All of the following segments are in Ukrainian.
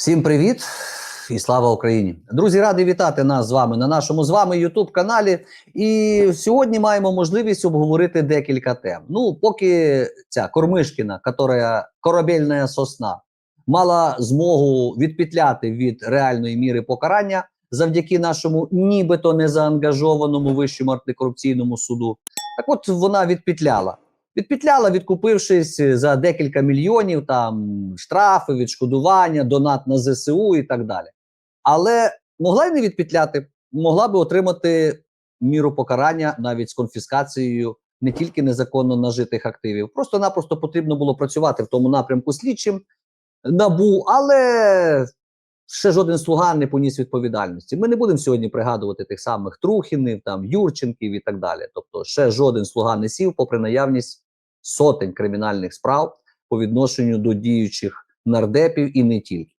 Всім привіт і слава Україні! Друзі, радий вітати нас з вами на нашому з вами youtube каналі. І сьогодні маємо можливість обговорити декілька тем. Ну, поки ця Кормишкіна, яка корабельна сосна, мала змогу відпетляти від реальної міри покарання завдяки нашому нібито незаангажованому вищому антикорупційному суду. Так от вона відпетляла. Відпетляла, відкупившись за декілька мільйонів там штрафи, відшкодування, донат на ЗСУ і так далі. Але могла й не відпетляти, могла би отримати міру покарання навіть з конфіскацією не тільки незаконно нажитих активів. Просто-напросто потрібно було працювати в тому напрямку слідчим набу, але ще жоден слуга не поніс відповідальності. Ми не будемо сьогодні пригадувати тих самих Трухінів, там Юрченків і так далі. Тобто, ще жоден слуга не сів, попри наявність сотень кримінальних справ по відношенню до діючих нардепів і не тільки.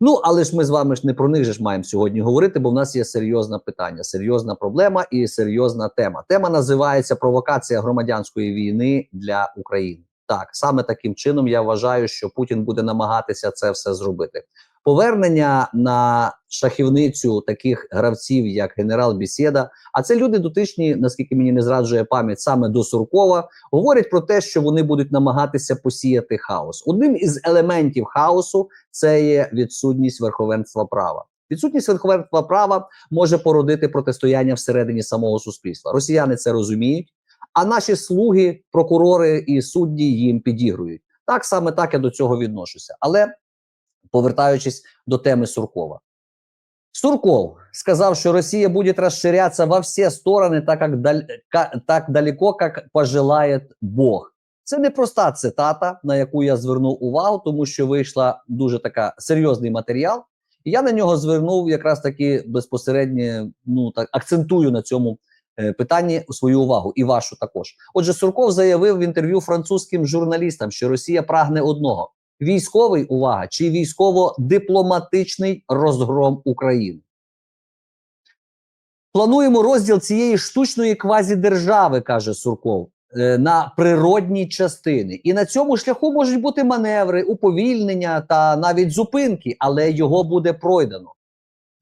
Ну, але ж ми з вами ж не про них же ж маємо сьогодні говорити, бо в нас є серйозне питання, серйозна проблема і серйозна тема. Тема називається провокація громадянської війни для України. Так, саме таким чином я вважаю, що Путін буде намагатися це все зробити. Повернення на шахівницю таких гравців, як генерал Бісєда, а це люди дотичні, наскільки мені не зраджує пам'ять, саме до Суркова, говорять про те, що вони будуть намагатися посіяти хаос. Одним із елементів хаосу це є відсутність верховенства права. Відсутність верховенства права може породити протистояння всередині самого суспільства. Росіяни це розуміють, а наші слуги, прокурори і судді їм підігрують. Так саме так я до цього відношуся. Але повертаючись до теми Суркова. Сурков сказав, що Росія буде розширятися во всі сторони, так даль... так далеко, як пожелає Бог. Це не проста цитата, на яку я звернув увагу, тому що вийшла дуже така серйозний матеріал. І я на нього звернув якраз таки безпосередньо, ну так акцентую на цьому е, питанні свою увагу, і вашу також. Отже, Сурков заявив в інтерв'ю французьким журналістам, що Росія прагне одного: військовий увага чи військово-дипломатичний розгром України. Плануємо розділ цієї штучної квазідержави, каже Сурков, е, на природні частини. І на цьому шляху можуть бути маневри, уповільнення та навіть зупинки, але його буде пройдено.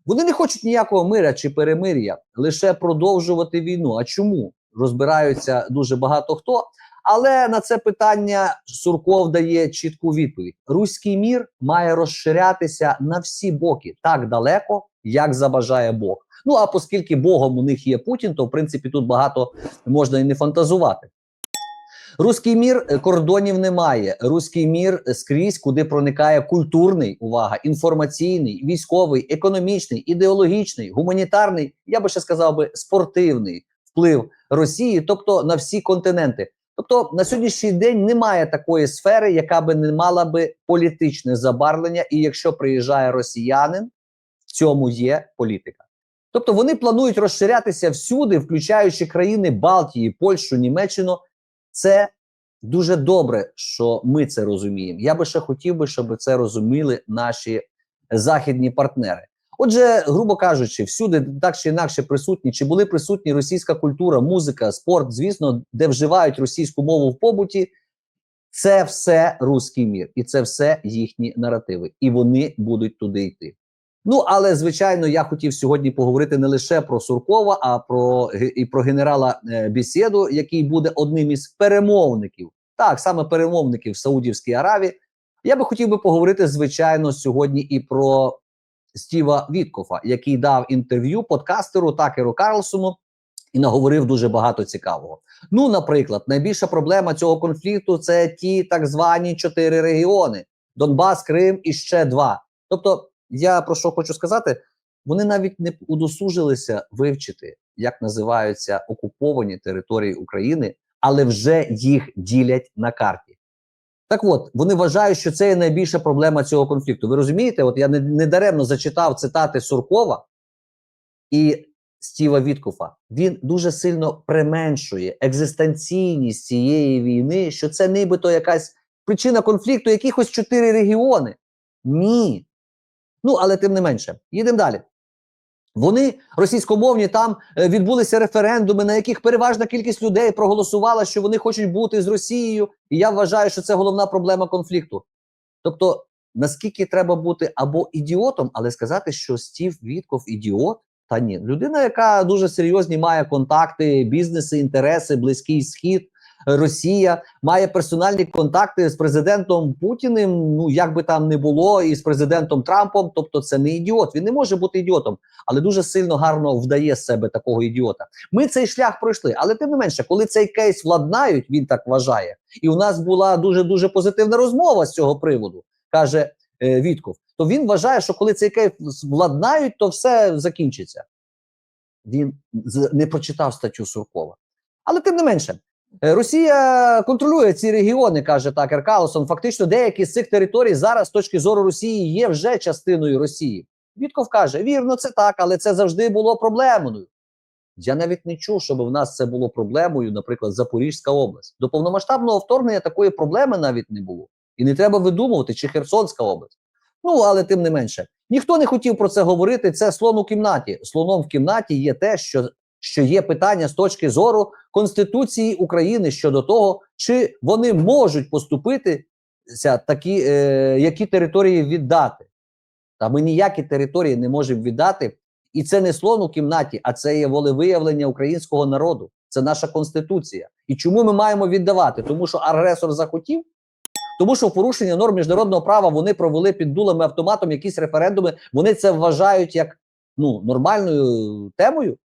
Вони не хочуть ніякого мира чи перемир'я, лише продовжувати війну. А чому? Розбираються дуже багато хто. Але на це питання Сурков дає чітку відповідь: Руський мір має розширятися на всі боки так далеко, як забажає Бог. Ну а оскільки Богом у них є Путін, то в принципі тут багато можна і не фантазувати. Руський мір е, кордонів немає. Руський мір е, скрізь, куди проникає культурний увага, інформаційний, військовий, економічний, ідеологічний, гуманітарний, я би ще сказав би спортивний вплив Росії, тобто на всі континенти. Тобто на сьогоднішній день немає такої сфери, яка би не мала би політичне забарвлення, і якщо приїжджає росіянин, в цьому є політика. Тобто вони планують розширятися всюди, включаючи країни Балтії, Польщу, Німеччину. Це дуже добре, що ми це розуміємо. Я би ще хотів би, щоб це розуміли наші західні партнери. Отже, грубо кажучи, всюди так чи інакше присутні, чи були присутні російська культура, музика, спорт, звісно, де вживають російську мову в побуті, це все руський мір, і це все їхні наративи, і вони будуть туди йти. Ну але звичайно, я хотів сьогодні поговорити не лише про Суркова, а про і про генерала е, Бісєду, який буде одним із перемовників, так саме перемовників в Саудівській Аравії. Я би хотів би поговорити, звичайно, сьогодні і про Стіва Віткофа, який дав інтерв'ю подкастеру Такеру Карлсону і наговорив дуже багато цікавого. Ну, наприклад, найбільша проблема цього конфлікту це ті так звані чотири регіони: Донбас, Крим і ще два. Тобто, я про що хочу сказати, вони навіть не удосужилися вивчити, як називаються окуповані території України, але вже їх ділять на карті. Так от, вони вважають, що це є найбільша проблема цього конфлікту. Ви розумієте, от я не, не зачитав цитати Суркова і Стіва Віткофа. Він дуже сильно применшує екзистенційність цієї війни, що це нібито якась причина конфлікту, якихось чотири регіони. Ні. Ну, але тим не менше, їдемо далі. Вони російськомовні там е, відбулися референдуми, на яких переважна кількість людей проголосувала, що вони хочуть бути з Росією. І я вважаю, що це головна проблема конфлікту. Тобто наскільки треба бути або ідіотом, але сказати, що Стів Вітков ідіот, та ні, людина, яка дуже серйозні має контакти, бізнеси, інтереси, близький схід. Росія має персональні контакти з президентом Путіним. Ну як би там не було, і з президентом Трампом. Тобто, це не ідіот. Він не може бути ідіотом, але дуже сильно гарно вдає себе такого ідіота. Ми цей шлях пройшли, але тим не менше, коли цей кейс владнають, він так вважає. І у нас була дуже дуже позитивна розмова з цього приводу, каже е, Вітков. То він вважає, що коли цей кейс владнають, то все закінчиться. Він не прочитав статтю Суркова. Але тим не менше, Росія контролює ці регіони, каже Такер Калосон. Фактично, деякі з цих територій зараз, з точки зору Росії, є вже частиною Росії. Вітков каже: вірно, це так, але це завжди було проблемою. Я навіть не чув, щоб в нас це було проблемою, наприклад, Запорізька область. До повномасштабного вторгнення такої проблеми навіть не було. І не треба видумувати, чи Херсонська область. Ну, але тим не менше, ніхто не хотів про це говорити. Це слон у кімнаті. Слоном в кімнаті є те, що, що є питання з точки зору Конституції України щодо того, чи вони можуть поступитися такі, е, які території віддати. Та ми ніякі території не можемо віддати. І це не слон у кімнаті, а це є волевиявлення українського народу. Це наша конституція. І чому ми маємо віддавати? Тому що агресор захотів, тому що в порушення норм міжнародного права вони провели під дулами автоматом якісь референдуми. Вони це вважають як ну, нормальною темою.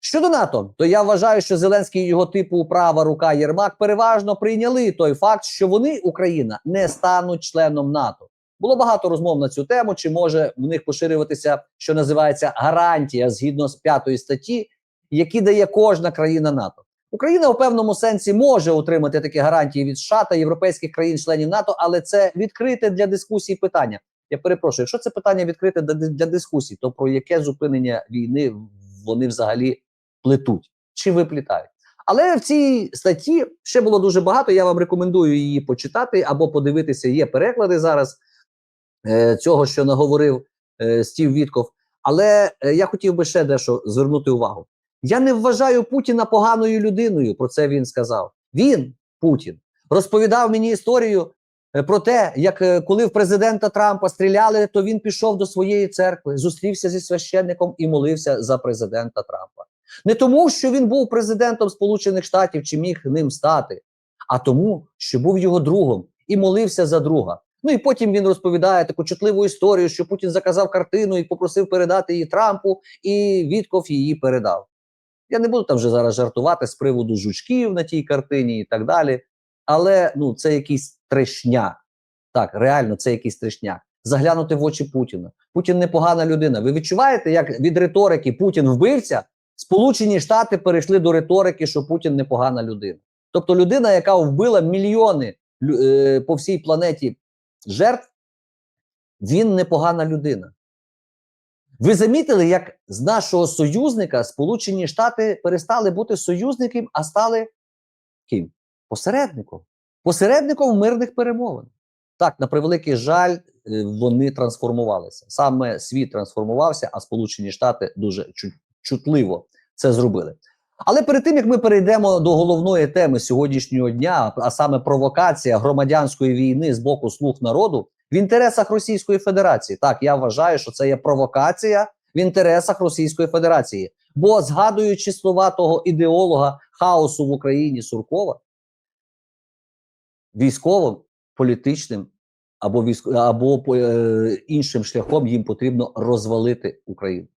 Щодо НАТО, то я вважаю, що Зеленський і його типу права рука Єрмак переважно прийняли той факт, що вони, Україна, не стануть членом НАТО. Було багато розмов на цю тему, чи може в них поширюватися, що називається гарантія згідно з п'ятої статті, які дає кожна країна НАТО. Україна у певному сенсі може отримати такі гарантії від США та європейських країн-членів НАТО, але це відкрите для дискусії питання. Я перепрошую, якщо це питання відкрите для, дискусії, то про яке зупинення війни вони взагалі плетуть чи виплітають? Але в цій статті ще було дуже багато. Я вам рекомендую її почитати або подивитися. Є переклади зараз е, цього, що наговорив е, Стів Вітков. Але е, я хотів би ще дещо звернути увагу. Я не вважаю Путіна поганою людиною. Про це він сказав. Він, Путін, розповідав мені історію про те, як коли в президента Трампа стріляли, то він пішов до своєї церкви, зустрівся зі священником і молився за президента Трампа. Не тому, що він був президентом Сполучених Штатів чи міг ним стати, а тому, що був його другом і молився за друга. Ну і потім він розповідає таку чутливу історію, що Путін заказав картину і попросив передати її Трампу, і Вітков її передав. Я не буду там вже зараз жартувати з приводу жучків на тій картині і так далі. Але ну це якийсь трешня. Так, реально, це якийсь трешня. Заглянути в очі Путіна. Путін непогана людина. Ви відчуваєте, як від риторики Путін вбивця, Сполучені Штати перейшли до риторики, що Путін непогана людина. Тобто людина, яка вбила мільйони е, по всій планеті жертв, він непогана людина. Ви замітили, як з нашого союзника Сполучені Штати перестали бути союзником, а стали ким? Посередником. Посередником мирних перемовин. Так, на превеликий жаль, е, вони трансформувалися. Саме світ трансформувався, а Сполучені Штати дуже чутливо це зробили. Але перед тим як ми перейдемо до головної теми сьогоднішнього дня, а саме провокація громадянської війни з боку слуг народу в інтересах Російської Федерації. Так, я вважаю, що це є провокація в інтересах Російської Федерації. Бо згадуючи слова того ідеолога хаосу в Україні Суркова, військовим, політичним або військ... або е, іншим шляхом їм потрібно розвалити Україну.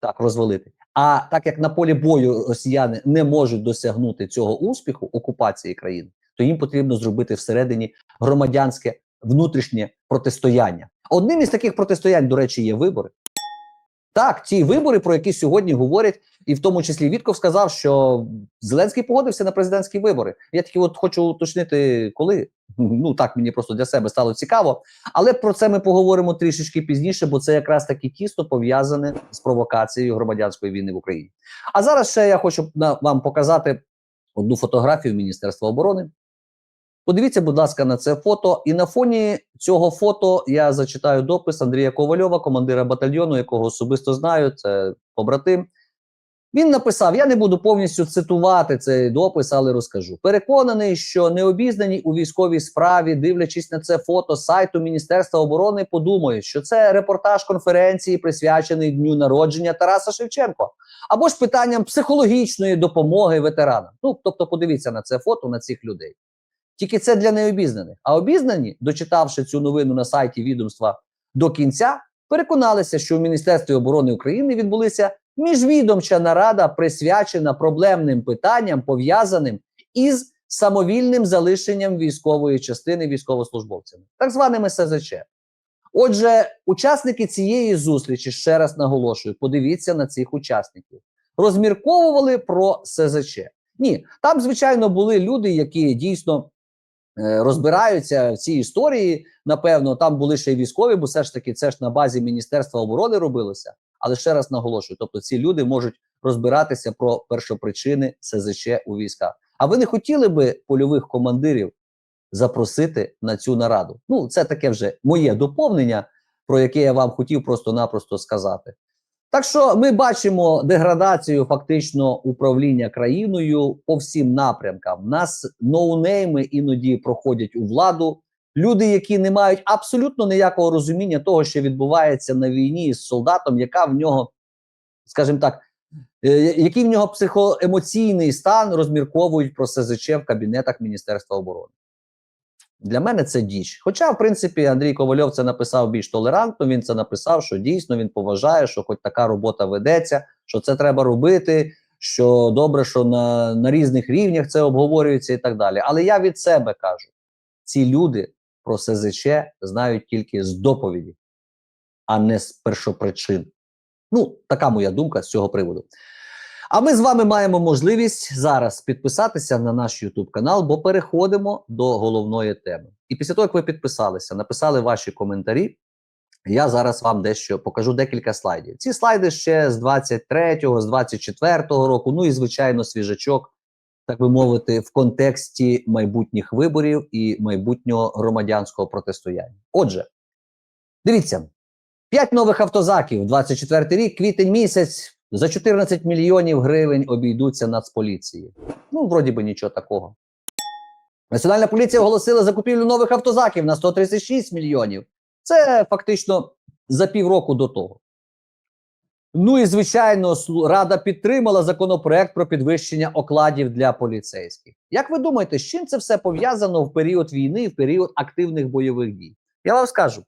Так, розвалити. А так як на полі бою росіяни не можуть досягнути цього успіху окупації країни, то їм потрібно зробити всередині громадянське внутрішнє протистояння. Одним із таких протистоянь, до речі, є вибори. Так, ті вибори, про які сьогодні говорять, і в тому числі Вітков сказав, що Зеленський погодився на президентські вибори. Я тільки от хочу уточнити, коли ну так мені просто для себе стало цікаво. Але про це ми поговоримо трішечки пізніше, бо це якраз таки тісно пов'язане з провокацією громадянської війни в Україні. А зараз ще я хочу вам показати одну фотографію Міністерства оборони. Подивіться, будь ласка, на це фото. І на фоні цього фото я зачитаю допис Андрія Ковальова, командира батальйону, якого особисто знаю. Це побратим. Він написав: я не буду повністю цитувати цей допис, але розкажу. Переконаний, що необізнані у військовій справі, дивлячись на це фото сайту Міністерства оборони, подумають, що це репортаж конференції, присвячений дню народження Тараса Шевченко, або ж питанням психологічної допомоги ветеранам. Ну тобто, подивіться на це фото на цих людей. Тільки це для необізнаних. А обізнані, дочитавши цю новину на сайті відомства до кінця, переконалися, що в Міністерстві оборони України відбулися міжвідомча нарада, присвячена проблемним питанням, пов'язаним із самовільним залишенням військової частини військовослужбовцями, так званими СЗЧ. Отже, учасники цієї зустрічі, ще раз наголошую, подивіться на цих учасників, розмірковували про СЗЧ. Ні, там, звичайно, були люди, які дійсно розбираються в цій історії. Напевно, там були ще й військові, бо все ж таки це ж на базі Міністерства оборони робилося. Але ще раз наголошую: тобто, ці люди можуть розбиратися про першопричини СЗЧ у військах. А ви не хотіли би польових командирів запросити на цю нараду? Ну, це таке вже моє доповнення, про яке я вам хотів просто-напросто сказати. Так що ми бачимо деградацію фактично управління країною по всім напрямкам. Нас ноунейми іноді проходять у владу. Люди, які не мають абсолютно ніякого розуміння того, що відбувається на війні з солдатом, яка в нього, скажімо так, е, який в нього психоемоційний стан, розмірковують про СЗЧ в кабінетах Міністерства оборони. Для мене це діч. Хоча, в принципі, Андрій Ковальов це написав більш толерантно. Він це написав, що дійсно він поважає, що хоч така робота ведеться, що це треба робити. Що добре, що на, на різних рівнях це обговорюється і так далі. Але я від себе кажу: ці люди про СЗЧ знають тільки з доповіді, а не з першопричин. Ну, така моя думка з цього приводу. А ми з вами маємо можливість зараз підписатися на наш YouTube канал, бо переходимо до головної теми. І після того, як ви підписалися, написали ваші коментарі, я зараз вам дещо покажу декілька слайдів. Ці слайди ще з 23-го, з 24-го року, ну і звичайно, свіжачок, так би мовити, в контексті майбутніх виборів і майбутнього громадянського протистояння. Отже, дивіться: 5 нових автозаків, 24 рік, квітень місяць. За 14 мільйонів гривень обійдуться Нацполіції. Ну, вроді би нічого такого. Національна поліція оголосила закупівлю нових автозаків на 136 мільйонів. Це фактично за півроку до того. Ну і звичайно, Рада підтримала законопроект про підвищення окладів для поліцейських. Як ви думаєте, з чим це все пов'язано в період війни, в період активних бойових дій? Я вам скажу: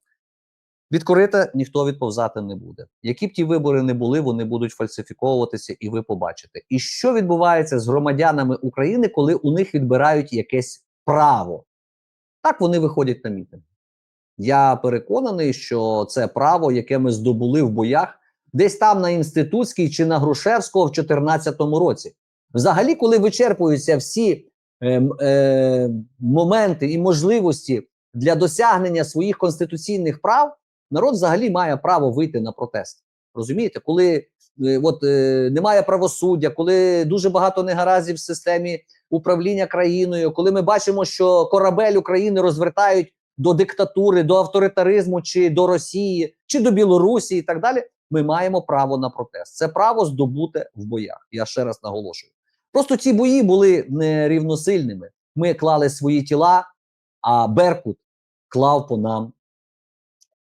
від корита ніхто відповзати не буде. Які б ті вибори не були, вони будуть фальсифіковуватися, і ви побачите. І що відбувається з громадянами України, коли у них відбирають якесь право? Так вони виходять на мітинг. Я переконаний, що це право, яке ми здобули в боях, десь там на інститутській чи на Грушевського в 2014 році. Взагалі, коли вичерпуються всі е, е, моменти і можливості для досягнення своїх конституційних прав, народ взагалі має право вийти на протест. Розумієте, коли е, от, е, немає правосуддя, коли дуже багато негараздів в системі управління країною, коли ми бачимо, що корабель України розвертають до диктатури, до авторитаризму, чи до Росії, чи до Білорусі, і так далі, ми маємо право на протест. Це право здобуте в боях. Я ще раз наголошую. Просто ці бої були нерівносильними. Ми клали свої тіла, а Беркут клав по нам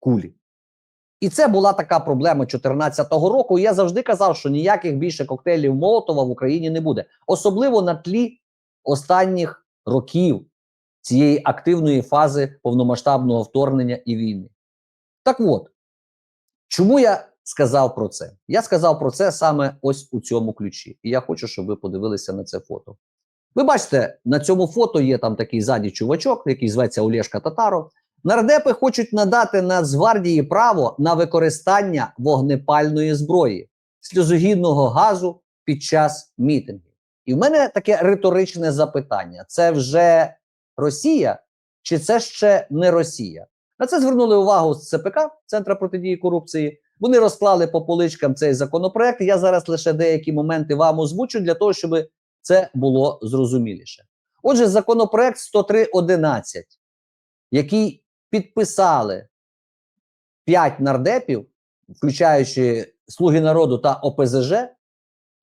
кулі. І це була така проблема 2014 року. Я завжди казав, що ніяких більше коктейлів Молотова в Україні не буде, особливо на тлі останніх років цієї активної фази повномасштабного вторгнення і війни. Так от, чому я сказав про це? Я сказав про це саме ось у цьому ключі. І я хочу, щоб ви подивилися на це фото. Ви бачите, на цьому фото є там такий ззаді чувачок, який зветься Олешка Татаров. Нардепи хочуть надати Нацгвардії право на використання вогнепальної зброї, сльозогідного газу під час мітингів. І в мене таке риторичне запитання: це вже Росія чи це ще не Росія? На це звернули увагу з ЦПК Центра протидії корупції. Вони розклали по поличкам цей законопроект. Я зараз лише деякі моменти вам озвучу для того, щоб це було зрозуміліше. Отже, законопроект 103.11, який підписали 5 нардепів, включаючи Слуги народу та ОПЗЖ,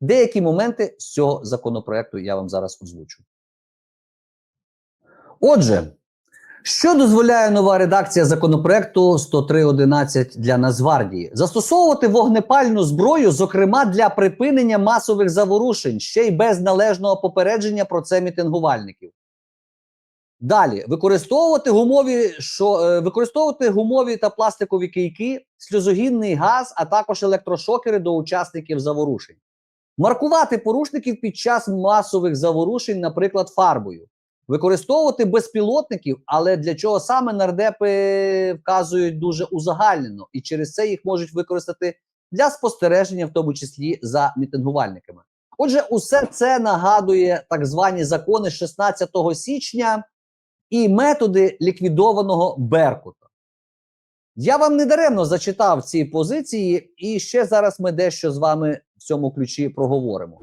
Деякі моменти з цього законопроекту я вам зараз озвучу. Отже, що дозволяє нова редакція законопроекту 103.11 для Нацгвардії? Застосовувати вогнепальну зброю, зокрема для припинення масових заворушень, ще й без належного попередження про це мітингувальників. Далі використовувати гумові, що е, використовувати гумові та пластикові кийки, сльозогінний газ, а також електрошокери до учасників заворушень. Маркувати порушників під час масових заворушень, наприклад, фарбою. Використовувати безпілотників, але для чого саме нардепи вказують дуже узагальнено, і через це їх можуть використати для спостереження, в тому числі за мітингувальниками. Отже, усе це нагадує так звані закони 16 січня і методи ліквідованого Беркута. Я вам не даремно зачитав ці позиції, і ще зараз ми дещо з вами в цьому ключі проговоримо.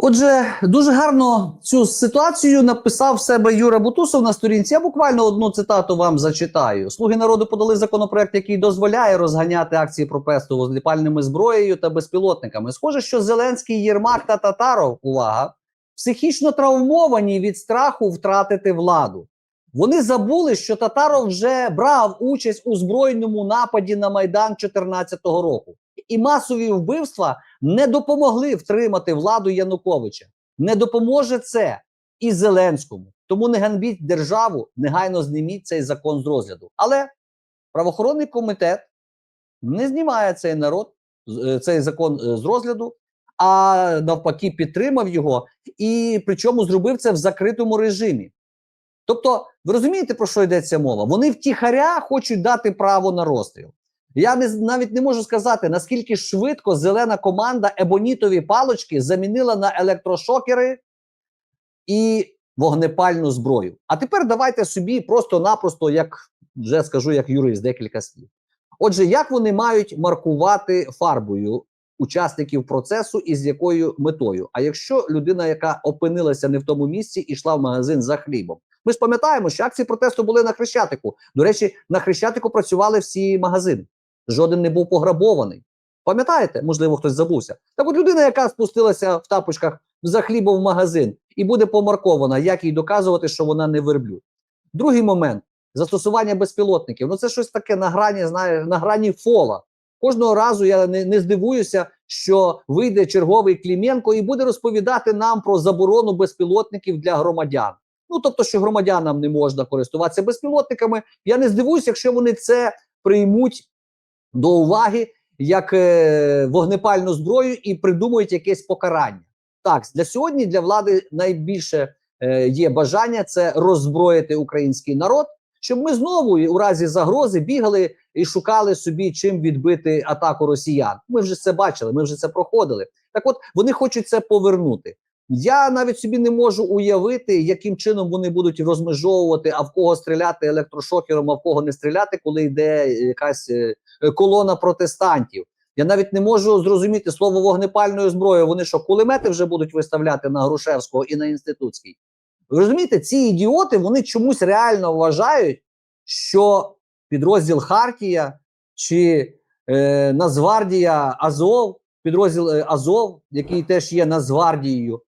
Отже, дуже гарно цю ситуацію написав в себе Юра Бутусов на сторінці. Я буквально одну цитату вам зачитаю. Слуги народу подали законопроект, який дозволяє розганяти акції протесту вогнепальними зброєю та безпілотниками. Схоже, що Зеленський, Єрмак та Татаров, увага, психічно травмовані від страху втратити владу. Вони забули, що Татаров вже брав участь у збройному нападі на Майдан 2014 року, і масові вбивства не допомогли втримати владу Януковича. Не допоможе це і Зеленському. Тому не ганбіть державу, негайно зніміть цей закон з розгляду. Але правоохоронний комітет не знімає цей народ, е, цей закон е, з розгляду, а навпаки, підтримав його, і причому зробив це в закритому режимі. Тобто, ви розумієте, про що йдеться мова? Вони втіхаря хочуть дати право на розстріл. Я не, навіть не можу сказати, наскільки швидко зелена команда ебонітові палочки замінила на електрошокери і вогнепальну зброю. А тепер давайте собі просто-напросто, як вже скажу, як юрист, декілька слів. Отже, як вони мають маркувати фарбою учасників процесу і з якою метою? А якщо людина, яка опинилася не в тому місці, і йшла в магазин за хлібом? Ми ж пам'ятаємо, що акції протесту були на Хрещатику. До речі, на Хрещатику працювали всі магазини. Жоден не був пограбований. Пам'ятаєте? Можливо, хтось забувся. Так от людина, яка спустилася в тапочках за хлібом в магазин і буде помаркована, як їй доказувати, що вона не верблюд. Другий момент застосування безпілотників. Ну це щось таке на грані, знає, на грані фола. Кожного разу я не, не здивуюся, що вийде черговий Кліменко і буде розповідати нам про заборону безпілотників для громадян. Ну тобто, що громадянам не можна користуватися безпілотниками. Я не здивуюся, якщо вони це приймуть до уваги як е, вогнепальну зброю і придумують якесь покарання. Так, для сьогодні для влади найбільше е, є бажання це роззброїти український народ, щоб ми знову у разі загрози бігали і шукали собі чим відбити атаку росіян. Ми вже це бачили, ми вже це проходили. Так, от вони хочуть це повернути. Я навіть собі не можу уявити, яким чином вони будуть розмежовувати, а в кого стріляти електрошокером, а в кого не стріляти, коли йде якась е, колона протестантів. Я навіть не можу зрозуміти слово вогнепальною зброєю. Вони що, кулемети вже будуть виставляти на Грушевського і на інститутський? Ви розумієте, ці ідіоти вони чомусь реально вважають, що підрозділ Хартія чи е, Нацгвардія Азов, підрозділ е, Азов, який теж є Нацгвардією,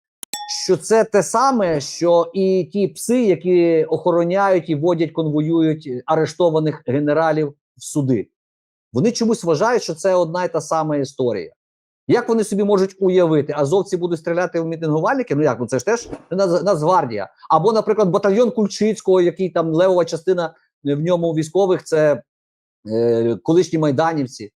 що це те саме, що і ті пси, які охороняють і водять, конвоюють арештованих генералів в суди. Вони чомусь вважають, що це одна і та сама історія. Як вони собі можуть уявити? Азовці будуть стріляти в мітингувальники? Ну як ну це ж теж Нацгвардія. Або, наприклад, батальйон Кульчицького, який там левова частина в ньому військових, це е, колишні майданівці,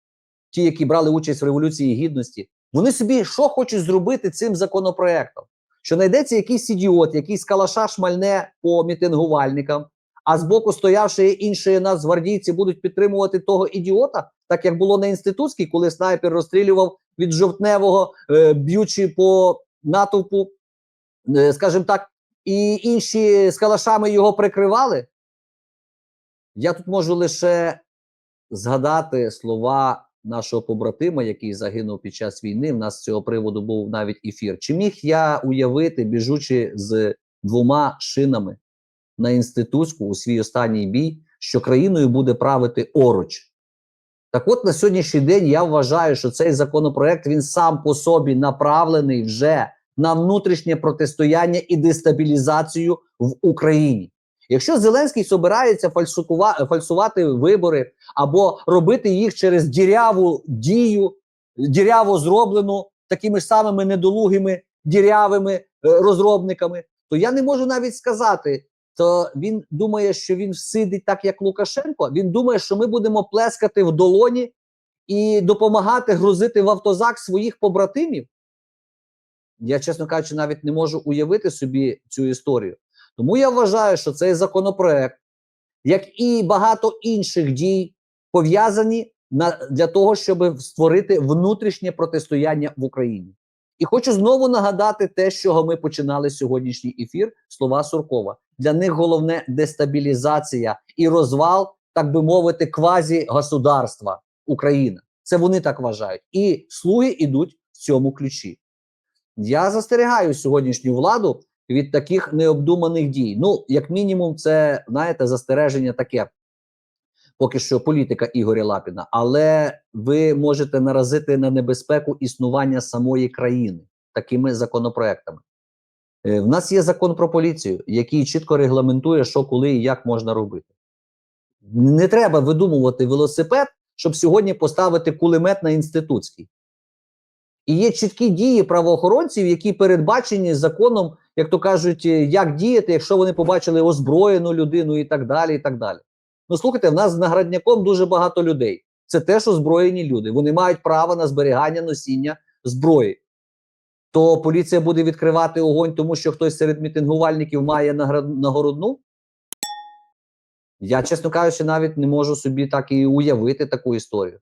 ті, які брали участь в революції гідності. Вони собі що хочуть зробити цим законопроектом? Що знайдеться якийсь ідіот, який з калаша шмальне по мітингувальникам, а з боку стоявши інші нацгвардійці будуть підтримувати того ідіота, так як було на інститутській, коли снайпер розстрілював від жовтневого, е, б'ючи по натовпу, е, скажімо так, і інші з калашами його прикривали. Я тут можу лише згадати слова нашого побратима, який загинув під час війни. В нас з цього приводу був навіть ефір. Чи міг я уявити, біжучи з двома шинами на інститутську у свій останній бій, що країною буде правити оруч? Так от на сьогоднішній день я вважаю, що цей законопроект він сам по собі направлений вже на внутрішнє протистояння і дестабілізацію в Україні. Якщо Зеленський собирається фальсувати вибори або робити їх через діряву дію, діряво зроблену такими ж самими недолугими дірявими е, розробниками, то я не можу навіть сказати. То він думає, що він сидить так, як Лукашенко. Він думає, що ми будемо плескати в долоні і допомагати грузити в автозак своїх побратимів. Я, чесно кажучи, навіть не можу уявити собі цю історію. Тому я вважаю, що цей законопроект, як і багато інших дій, пов'язані на, для того, щоб створити внутрішнє протистояння в Україні. І хочу знову нагадати те, з чого ми починали сьогоднішній ефір. Слова Суркова. Для них головне дестабілізація і розвал, так би мовити, квазі-государства Україна. Це вони так вважають. І слуги йдуть в цьому ключі. Я застерігаю сьогоднішню владу від таких необдуманих дій. Ну, як мінімум, це знаєте, застереження таке. Поки що політика Ігоря Лапіна, але ви можете наразити на небезпеку існування самої країни такими законопроектами. Е, В нас є закон про поліцію, який чітко регламентує, що коли і як можна робити. Не треба видумувати велосипед, щоб сьогодні поставити кулемет на інститутський. І є чіткі дії правоохоронців, які передбачені законом, як то кажуть, е, як діяти, якщо вони побачили озброєну людину і так далі. і так далі. Ну, слухайте, в нас з наградняком дуже багато людей. Це теж озброєні люди. Вони мають право на зберігання носіння зброї. То поліція буде відкривати огонь, тому що хтось серед мітингувальників має наград- нагородну. Я, чесно кажучи, навіть не можу собі так і уявити таку історію.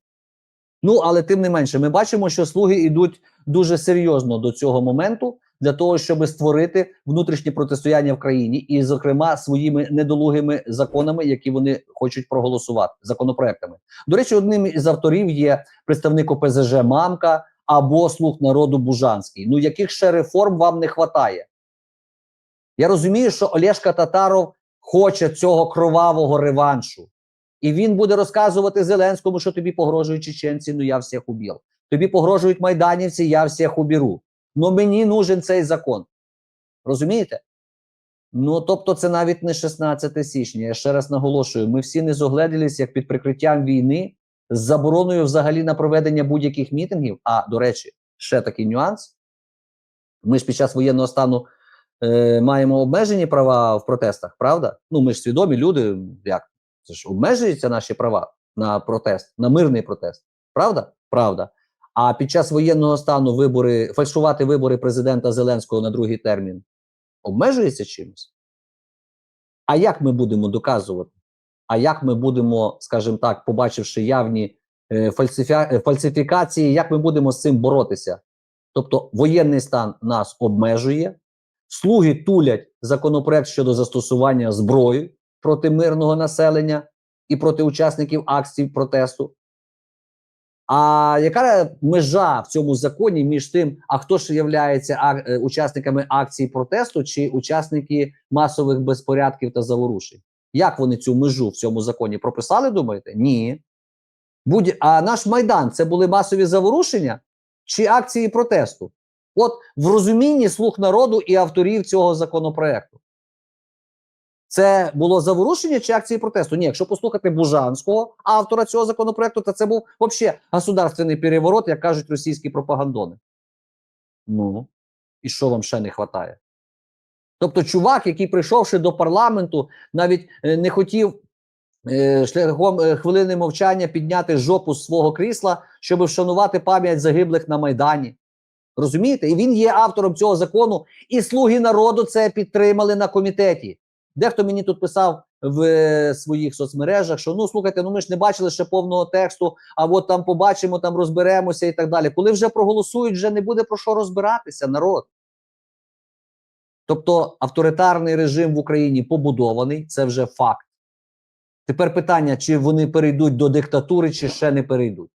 Ну, але тим не менше, ми бачимо, що слуги йдуть дуже серйозно до цього моменту для того, щоб створити внутрішнє протистояння в країні, і, зокрема, своїми недолугими законами, які вони хочуть проголосувати, законопроектами. До речі, одним із авторів є представник ОПЗЖ Мамка або Слуг народу Бужанський. Ну яких ще реформ вам не вистачає? Я розумію, що Олешка Татаров хоче цього кровавого реваншу. І він буде розказувати Зеленському, що тобі погрожують чеченці, ну я всіх убив. Тобі погрожують майданівці, я всіх уберу. Ну мені нужен цей закон. Розумієте? Ну тобто, це навіть не 16 січня. Я ще раз наголошую: ми всі не зогледились як під прикриттям війни з забороною взагалі на проведення будь-яких мітингів. А до речі, ще такий нюанс. Ми ж під час воєнного стану е, маємо обмежені права в протестах, правда? Ну ми ж свідомі люди, як це ж обмежуються наші права на протест, на мирний протест. Правда? Правда. А під час воєнного стану вибори фальшувати вибори президента Зеленського на другий термін обмежується чимось? А як ми будемо доказувати? А як ми будемо, скажімо так, побачивши явні е, фальсифя- е, фальсифікації, як ми будемо з цим боротися? Тобто воєнний стан нас обмежує, слуги тулять законопроект щодо застосування зброї проти мирного населення і проти учасників акцій протесту. А яка межа в цьому законі між тим, а хто ж є учасниками акцій протесту чи учасники масових безпорядків та заворушень? Як вони цю межу в цьому законі прописали, думаєте? Ні. Будь... А наш Майдан це були масові заворушення чи акції протесту? От в розумінні слуг народу і авторів цього законопроекту. Це було заворушення чи акції протесту? Ні, якщо послухати Бужанського, автора цього законопроекту, то це був взагалі государственний переворот, як кажуть російські пропагандони. Ну, і що вам ще не вистачає? Тобто, чувак, який прийшовши до парламенту, навіть е, не хотів е, шляхом е, хвилини мовчання підняти жопу з свого крісла, щоб вшанувати пам'ять загиблих на Майдані. Розумієте? І він є автором цього закону, і слуги народу це підтримали на комітеті. Дехто мені тут писав в е, своїх соцмережах, що ну слухайте, ну ми ж не бачили ще повного тексту, а от там побачимо, там розберемося і так далі. Коли вже проголосують, вже не буде про що розбиратися, народ. Тобто авторитарний режим в Україні побудований, це вже факт. Тепер питання, чи вони перейдуть до диктатури, чи ще не перейдуть.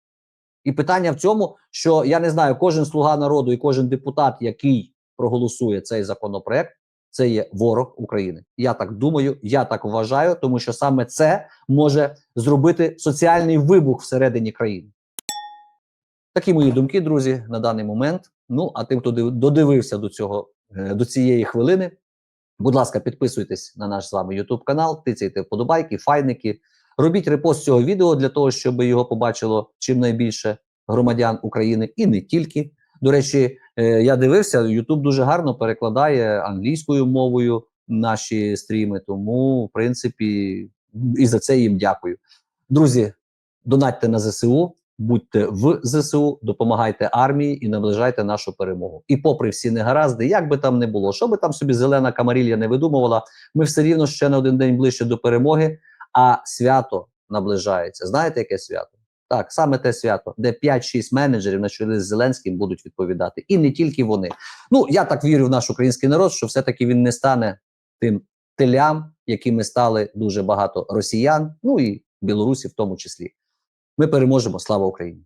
І питання в цьому, що я не знаю, кожен слуга народу і кожен депутат, який проголосує цей законопроект, це є ворог України. Я так думаю, я так вважаю, тому що саме це може зробити соціальний вибух всередині країни. Такі мої думки, друзі, на даний момент. Ну а тим, хто додивився до цього е, до цієї хвилини, будь ласка, підписуйтесь на наш з вами YouTube канал, тицяйте вподобайки, файники, робіть репост цього відео для того, щоб його побачило чим найбільше громадян України і не тільки. До речі, е, я дивився, YouTube дуже гарно перекладає англійською мовою наші стріми. Тому, в принципі, і за це їм дякую. Друзі, донатьте на ЗСУ, будьте в ЗСУ, допомагайте армії і наближайте нашу перемогу. І попри всі негаразди, як би там не було, що би там собі зелена камарілля не видумувала, ми все рівно ще на один день ближче до перемоги, а свято наближається. Знаєте, яке свято? Так, саме те свято, де 5-6 менеджерів на чолі з Зеленським будуть відповідати, і не тільки вони. Ну я так вірю в наш український народ, що все-таки він не стане тим телям, якими стали дуже багато росіян, ну і білорусів в тому числі. Ми переможемо. Слава Україні!